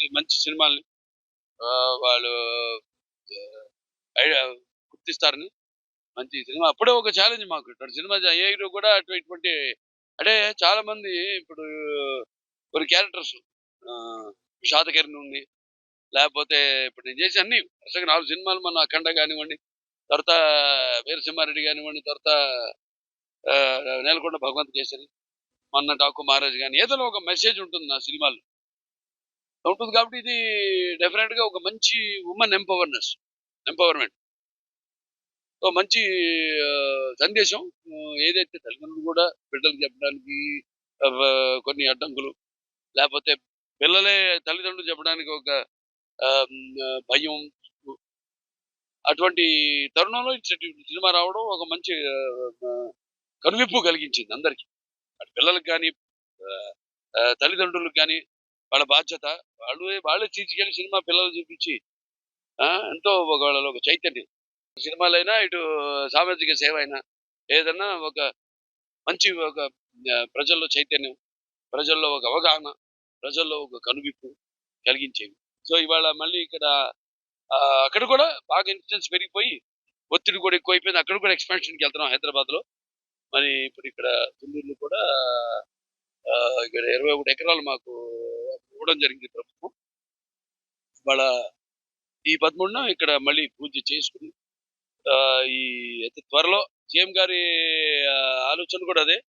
కొన్ని మంచి సినిమాల్ని వాళ్ళు ఐడియా గుర్తిస్తారని మంచి సినిమా. అప్పుడే ఒక ఛాలెంజ్ మాకు. ఇటువంటి సినిమా ఏ హీరో కూడా అటు ఇటువంటి అంటే చాలా మంది ఇప్పుడు కొన్ని క్యారెక్టర్స్ శాతకర్ణి ఉంది. లేకపోతే ఇప్పుడు నేను చేసి అన్ని వరుసగా నాలుగు సినిమాలు మన అఖండ కానివ్వండి తర్వాత వీరసింహారెడ్డి కానివ్వండి తర్వాత నేలకొండ భగవంత్ కేసరి మొన్న డాకు మహారాజ్ కానీ ఏదో ఒక మెసేజ్ ఉంటుంది నా సినిమాలు ఉంటుంది కాబట్టి ఇది డెఫినెట్గా ఒక మంచి ఉమెన్ ఎంపవర్నెస్ ఎంపవర్మెంట్ ఒక మంచి సందేశం. ఏదైతే తల్లిదండ్రులు కూడా బిడ్డలకు చెప్పడానికి కొన్ని అడ్డంకులు లేకపోతే పిల్లలే తల్లిదండ్రులు చెప్పడానికి ఒక భయం అటువంటి తరుణంలో ఇటువంటి సినిమా రావడం ఒక మంచి కనువిప్పు కలిగించింది అందరికీ. అటు పిల్లలకు కానీ తల్లిదండ్రులకు కానీ వాళ్ళ బాధ్యత. వాళ్ళు వాళ్ళే తీసుకెళ్ళి సినిమా పిల్లలు చూపించి ఆ, ఎంతో ఒక వాళ్ళలో ఒక చైతన్యం. సినిమాలైనా ఇటు సామాజిక సేవ అయినా ఏదన్నా ఒక మంచి ఒక ప్రజల్లో చైతన్యం ప్రజల్లో ఒక అవగాహన ప్రజల్లో ఒక కనువిప్పు కలిగించేవి. సో ఇవాళ మళ్ళీ ఇక్కడ అక్కడ కూడా బాగా ఇన్సిడెన్స్ పెరిగిపోయి ఒత్తిడి కూడా ఎక్కువైపోయింది. అక్కడ కూడా ఎక్స్పాన్షన్కి వెళ్తున్నాం హైదరాబాద్లో మరి ఇప్పుడు ఇక్కడ తుళ్ళూరులో కూడా ఇక్కడ ఇరవై ఒకటి ఎకరాలు మాకు ఇవ్వడం జరిగింది ప్రభుత్వం. వాళ్ళ ఈ పదమూడున ఇక్కడ మళ్ళీ పూజ చేసుకుని ఆ, ఈ అతి త్వరలో సీఎం గారి ఆలోచన కూడా అదే.